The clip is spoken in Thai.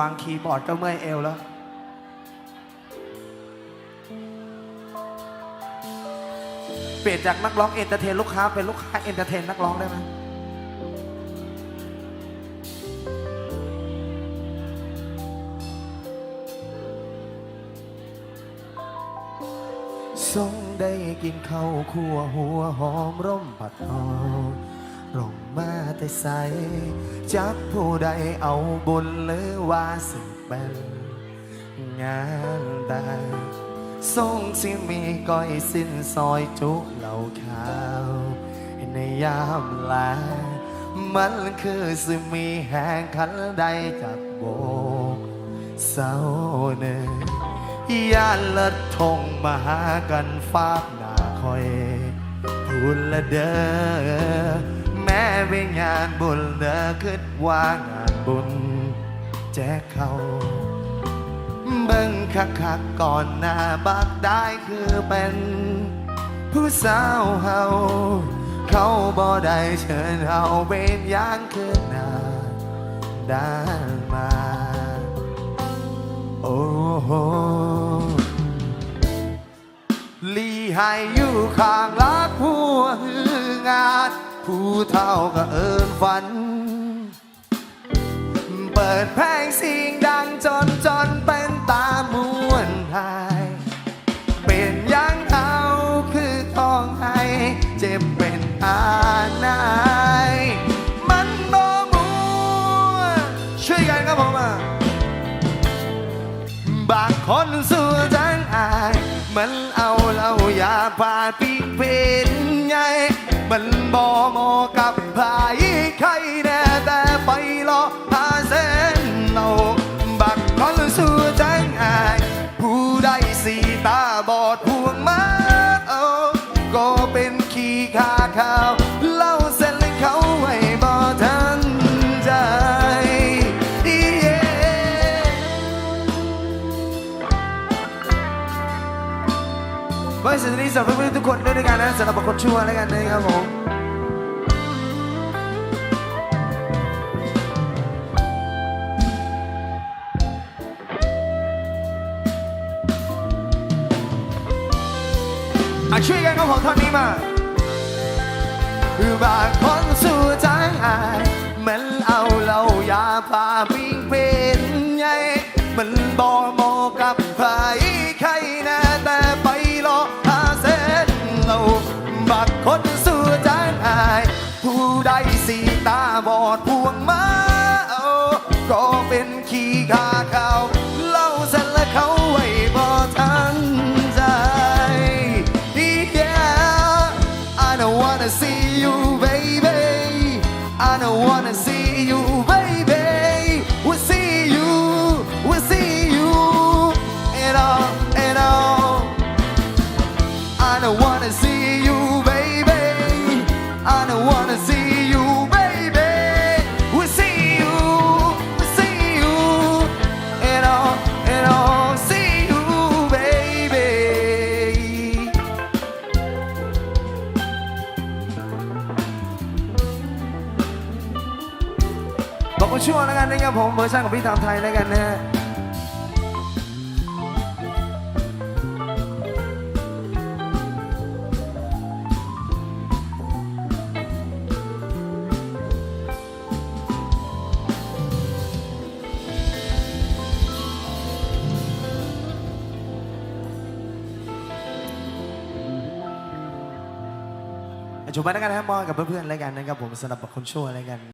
ฟังคีย์บอร์ดก็เมื่อยเอวแล้ว เปลี่ยนจากนักร้องเอนเตอร์เทนลูกค้าเป็นลูกค้าเอนเตอร์เทนนักร้องได้ไหมทรงได้กินข้าวคั่วหัวหอมร่มผัดหอม ร่มาแต่ใสจักผู้ใดเอาบุญหรือว่าสิเป็นงานใดทรงสิมีก้อยสิ้นซอยจุเหล่าขาว ในยามลา มันคือสิมีแห่งขันใดจากโบกเศร้าเนื้อยานละทงมาหากันฟากหน้าคอยพูดละเด้อ แม้เป็นงานบุญเด้อคิดว่างานบุญแจกเขาเบิ่งคักคักก่อนหน้าบักได้คือเป็น ผู้สาวเฮาเขาบ่ได้เชิญเฮาเป็นย่างคือหน้าได้มา โอ้โหลีให้อยู่ข้างรักผู้ฮืองาน ผู้เท่าก็เอินฝัน เปิดเพงเสียงดังจนจนเป็นตามวนไทยเป็นยังเอาคือทองให้เจ็บเป็นอาณายมันบ่มัวช่วยกันครับผมอะบางคนสู้จังอาย มันเอาเหล้ายาพาปีกเป็นไง มันบ่เหมอกับพายใครแน่แต่ ไว้สุดนี้สำหรับเพื่อนๆทุกคนด้วยกันนะสำหรับคนชั่วแล้วกันนะครับผมอะช่วยกันครับผมท่อนนี้มาคือบางคนสู้ใจังอายมันเอาเหล้ายาพาปิ้งเป็ เป็ บอกว่าช่วงแล้วกันนะครับผมเวอร์ชันของพี่ทำไทยแล้วกันนะฮะจุบไปแล้วกันนะครับมอกับเพื่อนๆแล้วกันนะครับผมสำหรับคนชั่วแล้วกัน